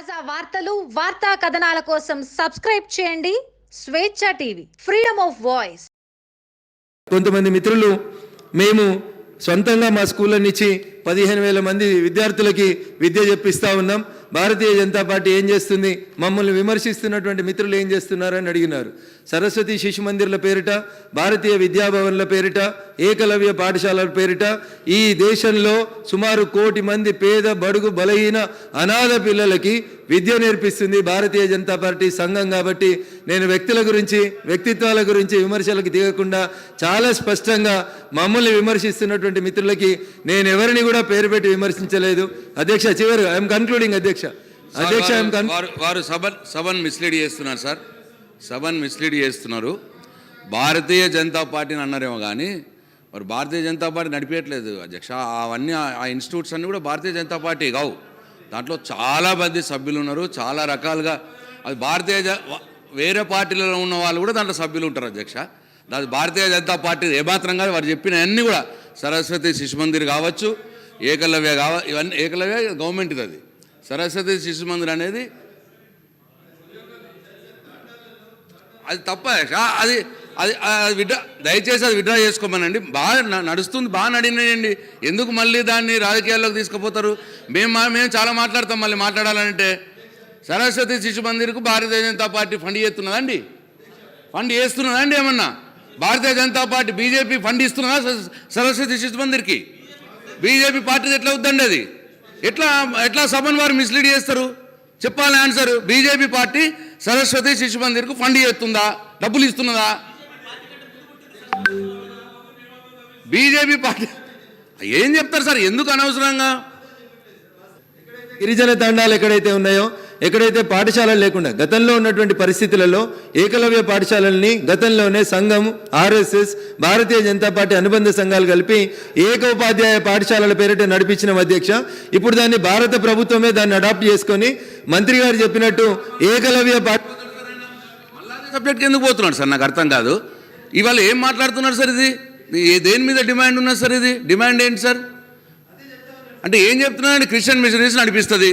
తాజా వార్తలు వార్తా కథనాల కోసం సబ్స్క్రైబ్ చేయండి. స్వేచ్ఛ టీవీ ఫ్రీడమ్ ఆఫ్ వాయిస్. కొంతమంది మిత్రులు మేము సొంతంగా మా స్కూళ్ళ నుంచి పదిహేను వేల మంది విద్యార్థులకి విద్య చెప్పిస్తూ ఉన్నాం. భారతీయ జనతా పార్టీ ఏం చేస్తుంది? మమ్మల్ని విమర్శిస్తున్నటువంటి మిత్రులు ఏం చేస్తున్నారని అడిగినారు. సరస్వతి శిశు మందిర్ల పేరిట భారతీయ విద్యాభవన్ల పేరిట ఏకలవ్య పాఠశాలల పేరిట ఈ దేశంలో సుమారు కోటి మంది పేద బడుగు బలహీన అనాథ పిల్లలకి విద్య నేర్పిస్తుంది భారతీయ జనతా పార్టీ సంఘం కాబట్టి నేను వ్యక్తుల గురించి వ్యక్తిత్వాల గురించి విమర్శలకు దిగకుండా చాలా స్పష్టంగా మమ్మల్ని విమర్శిస్తున్నటువంటి మిత్రులకి నేను ఎవరిని కూడా పేరు పెట్టి విమర్శించలేదు. అధ్యక్ష చివరి ఐఎమ్ కన్క్లూడింగ్ అధ్యక్ష. అధ్యక్ష వారు- వారు వారు సభ సభను మిస్లీడ్ చేస్తున్నారు సార్. సభను మిస్లీడ్ చేస్తున్నారు. భారతీయ జనతా పార్టీని అన్నారేమో కానీ మరి భారతీయ జనతా పార్టీ నడిపేయట్లేదు. అధ్యక్ష అవన్నీ ఆ- ఇన్స్టిట్యూట్స్ అన్నీ కూడా భారతీయ జనతా పార్టీ కావు. దాంట్లో చాలా మంది సభ్యులు ఉన్నారు చాలా రకాలుగా అది భారతీయ జ- వేరే పార్టీలలో ఉన్న వాళ్ళు కూడా దాంట్లో సభ్యులు ఉంటారు అధ్యక్ష దాని భారతీయ జనతా పార్టీ ఏమాత్రం కాదు వారు చెప్పిన అన్నీ కూడా సరస్వతి శిశు మందిర్ కావచ్చు ఏకలవ్య కావ ఇవన్నీ ఏకలవ్య గవర్నమెంట్ది అది. సరస్వతి శిశు మందిర్ అనేది అది తప్ప అది అది అది విడ్రా దయచేసి అది విడ్రా చేసుకోమనండి. బాగా నడుస్తుంది బాగా నడినండి ఎందుకు మళ్ళీ దాన్ని రాజకీయాల్లోకి తీసుకుపోతారు? మేము మా- మేము చాలా మాట్లాడతాం మళ్ళీ మాట్లాడాలంటే. సరస్వతి శిశు మందిర్కు భారతీయ జనతా పార్టీ ఫండ్ చేస్తున్నదండి. ఫండ్ చేస్తున్నదండి ఏమన్నా? Bharatiya Janata Party BJP fund ఇస్తున్నదా Saraswati Shishu మందిర్కి? బీజేపీ పార్టీ ఎట్లా అవుద్దండి అది? ఎట్లా ఎట్లా సభను వారు మిస్లీడ్ చేస్తారు? చెప్పాలి answer BJP party Saraswati Shishu మందిర్కు fund చేస్తుందా? డబ్బులు ఇస్తున్నదా? BJP party. ఏం చెప్తారు సార్? ఎందుకు అనవసరంగా? గిరిజన తండాలు ఎక్కడైతే ఉన్నాయో ఎక్కడైతే పాఠశాలలు లేకుండా గతంలో ఉన్నటువంటి పరిస్థితులలో ఏకలవ్య పాఠశాలల్ని గతంలోనే సంఘం ఆర్ఎస్ఎస్ భారతీయ జనతా పార్టీ అనుబంధ సంఘాలు కలిపి ఏకోపాధ్యాయ పాఠశాలల పేరిట నడిపించిన అధ్యక్ష ఇప్పుడు దాన్ని భారత ప్రభుత్వమే దాన్ని అడాప్ట్ చేసుకొని మంత్రి గారు చెప్పినట్టు ఏకలవ్య పాఠ సబ్జెక్ట్కి ఎందుకు పోతున్నాడు సార్? నాకు అర్థం కాదు. ఇవాళ ఏం మాట్లాడుతున్నారు సార్ ఇది? దేని మీద డిమాండ్ ఉన్నది సార్ ఇది? డిమాండ్ ఏంటి సార్? అంటే ఏం చెప్తున్నారండి? క్రిస్టియన్ మిషనరీస్ నడిపిస్తుంది.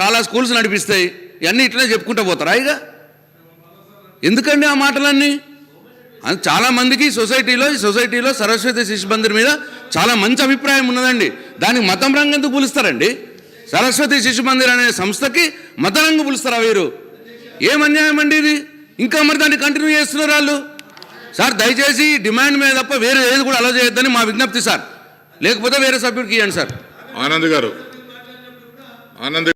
చాలా స్కూల్స్ నడిపిస్తాయి. ఇవన్నీ ఇట్లనే చెప్పుకుంటూ పోతారా ఇక? ఎందుకండి ఆ మాటలన్నీ? అది చాలా మందికి సొసైటీలో ఈ సొసైటీలో సరస్వతి శిశు మందిర్ మీద చాలా మంచి అభిప్రాయం ఉన్నదండి. దానికి మతం రంగు ఎందుకు పిలుస్తారండి? సరస్వతి శిశు మందిర్ అనే సంస్థకి మత రంగు పిలుస్తారా వీరు? ఏం అన్యాయం అండి ఇది? ఇంకా మరి దాన్ని కంటిన్యూ చేస్తున్నారు వాళ్ళు? సార్ దయచేసి డిమాండ్ మీద తప్ప వేరే ఏది కూడా అలా చేయొద్దని మా విజ్ఞప్తి సార్. లేకపోతే వేరే సభ్యుడికి ఇవ్వండి సార్. ఆనంద్ గారు. ఆనంద్